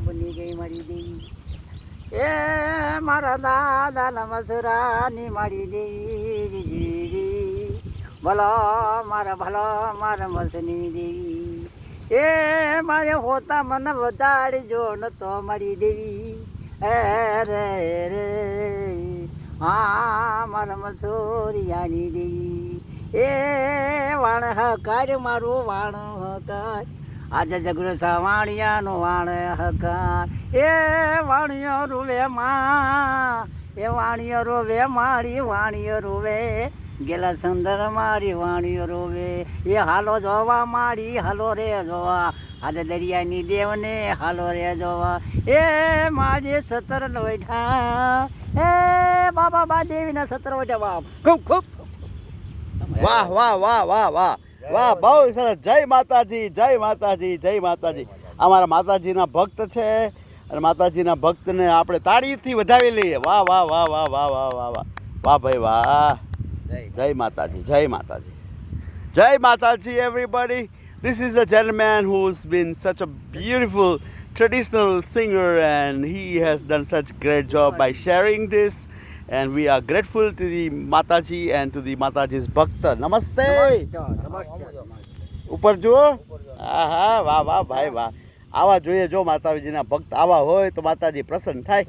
બની ગઈ મારી દેવી. એ મારા દાદા મસરાની મારી દેવી. ભલો, મારા ભલો, મારા મસની દેવી. એ મારે હોતા મને બચાડજો ન તો મારી દેવી. એ રે રે હા. મારા મસોરિયાની દેવી. એ વાણ હકાર મારું વાણ હકાર આજે જગડો સવાણિયાનો વાણ હકાર. એ વાણિયો રૂવે માં, એ વાણિયો રોવે મારી વાણિયો રોવે. ગેલા સુંદર મારી વાણિયો રોવે. એ હાલો જોવા, મારી હાલો રે જોવા. આજે દરિયાની દેવને હાલો રે જોવા. એ મારી સતર લોઠા એ બાબા, બા દેવીના સતર લોઠા બાપ. ખૂબ ખૂબ. વાહ વાહ વાહ વાહ વાહ. વાહ બહુ સરસ જય માતાજી જય માતાજી જય માતાજી અમારા માતાજીના ભક્ત છે અને માતાજીના ભક્તને આપણે તાળીથી વધાવી લઈએ વાહ વાહ વાહ વાહ વાહ વાહ વાહ વાહ વાહ ભાઈ વાહ જય માતાજી જય માતાજી જય માતાજી everybody this is a gentleman who's been such a beautiful traditional singer and he has done such great job by sharing this And we are grateful to the mataji and to the mataji's bhakt namaste ઉપર જુઓ હા હા વાહ વાહ ભાઈ વાહ આવા જોઈએ જો માતાજીના ભક્ત આવા હોય તો માતાજી પ્રસન્ન થાય